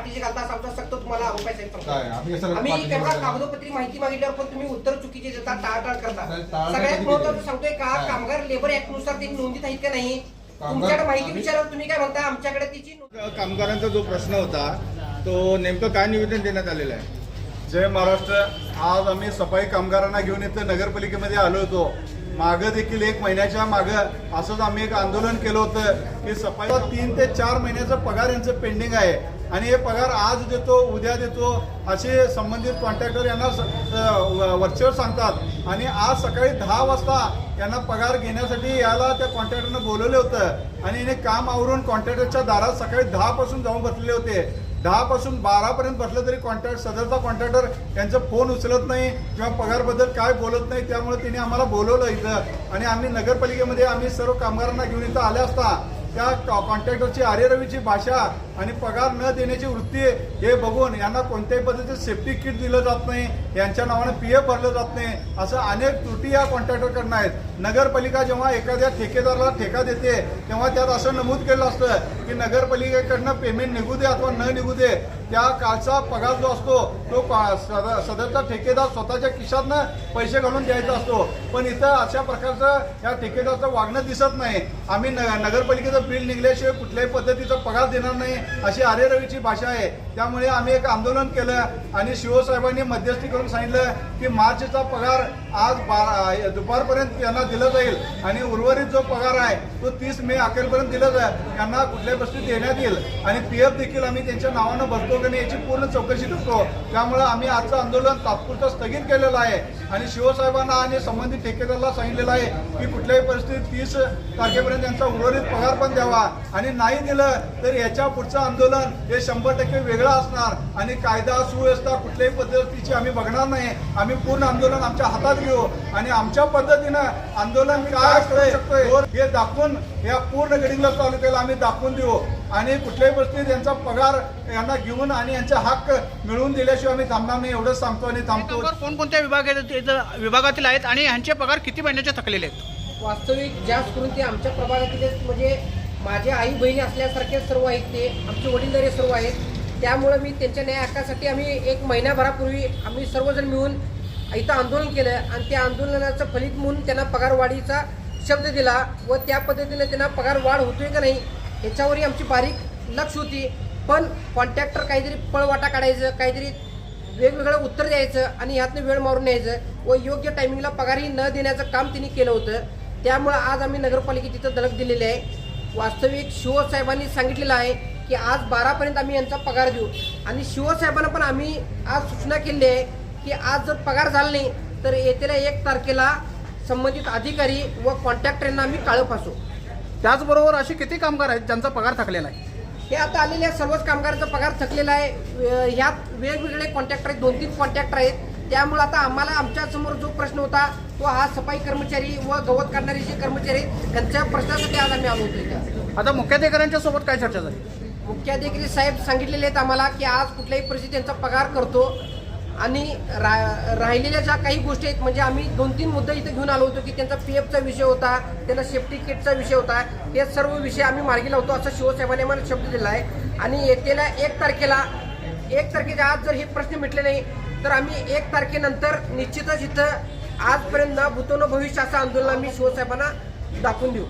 पाठीशी घालता आमचा सक्त तुम्हाला सांगतो. काय आम्ही घालता? कागदोपत्री माहिती मागितल्यावर पण तुम्ही उत्तर चुकीचे देता टाळाटाळ करता सगळ्यात महत्वाचं? सांगतोय का? कामगार लेबर ऍक्टनुसार ते नोंदीत आहेत का नाही तुमच्याकडे माहिती विचारावर तुम्ही काय म्हणता आमच्याकडे तिची कामगारांचा जो प्रश्न होता तो नेमकं काय निवेदन देण्यात आलेलं आहे जय महाराष्ट्र आज आम्ही सफाई कामगारांना घेऊन इथं नगरपालिकेमध्ये आलो होतो मागं देखील एक महिन्याच्या मागं असंच आम्ही एक आंदोलन केलं होतं की सफाई तीन ते चार महिन्याचा पगार यांचं पेंडिंग आहे. आणि हे पगार आज देतो उद्या देतो असे संबंधित कॉन्ट्रॅक्टर यांना स- व- वरचेवर सांगतात. आणि आज सकाळी दहा वाजता यांना पगार घेण्यासाठी याला त्या कॉन्ट्रॅक्टरनं बोलवलं होतं. आणि याने काम आवरून कॉन्ट्रॅक्टरच्या दारात सकाळी दहापासून जाऊन बसलेले होते. दहा पासून बारा पर्यंत बसलं तरी कॉन्ट्रॅक्ट सदरचा कॉन्ट्रॅक्टर त्यांचा फोन उचलत नाही किंवा पगारबद्दल काय बोलत नाही त्यामुळे तिने आम्हाला बोलवलं इथं. आणि आम्ही नगरपालिकेमध्ये आम्ही सर्व कामगारांना घेऊन इथं आले असता त्या कॉन्ट्रॅक्टरची आर्यरवीची भाषा आणि पगार न देण्याची वृत्ती हे बघून यांना कोणत्याही पद्धतीचं सेफ्टी किट दिलं जात नाही यांच्या नावानं पी एफ भरलं जात नाही असं अनेक त्रुटी या कॉन्ट्रॅक्टरकडनं आहेत. नगरपालिका जेव्हा एखाद्या ठेकेदाराला ठेका देते तेव्हा त्यात असं नमूद केलं असतं की नगरपालिकेकडनं पेमेंट निघू दे अथवा न निघू दे त्या कालचा पगार जो असतो तो सदरचा ठेकेदार स्वतःच्या खिशातनं पैसे घालून द्यायचा असतो. पण इथं अशा प्रकारचं या ठेकेदारचं वागणं दिसत नाही. आम्ही न- नगरपालिकेचं बिल निघल्याशिवाय कुठल्याही पद्धतीचा पगार देणार नाही अशी आर्यरवीची भाषा आहे. त्यामुळे आम्ही एक आंदोलन केलं आणि शिवसाहेबांनी मध्यस्थी करून सांगितलं की मार्चचा पगार आज बारा दुपारपर्यंत त्यांना दिला जाईल. आणि उर्वरित जो पगार आहे तो तीस मे अखेरपर्यंत दिला जाईल. त्यांना कुठल्याही गोष्टी देण्यात येईल. आणि पी एफ देखील आम्ही त्यांच्या नावानं भरतो की नाही याची पूर्ण चौकशी करतो. त्यामुळे आम्ही आजचं आंदोलन तात्पुरतं स्थगित केलेलं आहे. आणि शिवसाहेबांना आणि संबंधित ठेकेदाराला सांगितलेलं आहे की कुठल्याही परिस्थितीत तीस तारखेपर्यंत त्यांचा उर्वरित पगार पण द्यावा. आणि नाही दिलं तर याच्या पुढचं आंदोलन हे शंभर टक्के वेगळं असणार आणि कायदा सुव्यवस्था कुठल्याही पद्धतीची आम्ही बघणार नाही. आम्ही पूर्ण आंदोलन आमच्या हातात घेऊ आणि आमच्या पद्धतीनं आंदोलन काय करू शकतोय? हे दाखवून या पूर्ण गडिंग्लज तालुक्याला आम्ही दाखवून देऊ आणि कुठल्याही परिस्थितीत यांचा पगार यांना घेऊन आणि यांचा हक्क मिळवून दिल्याशिवाय आम्ही थांबणार नाही एवढंच सांगतो आणि थांबतो. कोणकोणत्या विभागात विभागातील आहेत आणि ह्यांचे पगार किती महिन्याचे थकलेले आहेत? वास्तविक जास्त करून ते आमच्या प्रभागातील म्हणजे माझ्या आई बहिणी असल्यासारखे सर्व आहेत ते आमचे वडीलधारे सर्व आहेत. त्यामुळं मी त्यांच्या न्याय हक्कासाठी आम्ही एक महिन्याभरापूर्वी आम्ही सर्वजण मिळून इथं आंदोलन केलं आणि त्या आंदोलनाचं फलित म्हणून त्यांना पगारवाढीचा शब्द दिला व त्या पद्धतीने त्यांना पगार वाढ होतोय का नाही याच्यावरही आमची बारीक लक्ष होती. पण कॉन्ट्रॅक्टर काहीतरी पळवाटा काढायचं काहीतरी वेगवेगळं उत्तर द्यायचं आणि ह्यातनं वेळ मारून न्यायचं व योग्य टायमिंगला पगारही न देण्याचं काम त्यांनी केलं होतं. त्यामुळं आज आम्ही नगरपालिकेत तिथं दलक दिलेली आहे. वास्तविक शिवसाहेबांनी सांगितलेलं आहे की आज बारापर्यंत आम्ही यांचा पगार देऊ. आणि शिवसाहेबांना पण आम्ही आज सूचना केली आहे की आज जर पगार झाला नाही तर येत्या एक तारखेला संबंधित अधिकारी व कॉन्ट्रॅक्टरांना आम्ही काळं फासू. त्याचबरोबर असे किती कामगार आहेत ज्यांचा पगार थकलेला आहे? हे आता आलेल्या सर्वच कामगारांचा पगार थकलेला आहे. ह्यात वेगवेगळे कॉन्ट्रॅक्टर आहेत दोन तीन कॉन्ट्रॅक्टर आहेत. त्यामुळे आता आम्हाला आमच्यासमोर जो प्रश्न होता तो हा सफाई कर्मचारी व गवत काढणारे जे कर्मचारी आहेत त्यांच्या प्रश्नासाठी आज आम्ही आलो होतो. आता मुख्याधिकाऱ्यांच्या सोबत काय चर्चा झाली? मुख्याधिकारी साहेब सांगितलेले आहेत आम्हाला की आज कुठल्याही परिस्थितीत त्यांचा पगार करतो आणि रा राहिलेल्या ज्या काही गोष्टी आहेत म्हणजे आम्ही दोन तीन मुद्दे इथे घेऊन आलो होतो की त्यांचा पी एफचा विषय होता त्यांना सेफ्टी किटचा विषय होता हे सर्व विषय आम्ही मार्गी लावतो असं शिवसाहेबांनी आम्हाला शब्द दिला आहे. आणि येतेल्या एक तारखेला एक तारखेच्या आज जर हे प्रश्न मिटले नाही तर आम्ही एक तारखेनंतर निश्चितच इथं आजपर्यंत न भविष्य असं आंदोलन आम्ही शिवसाहेबांना दाखवून देऊ.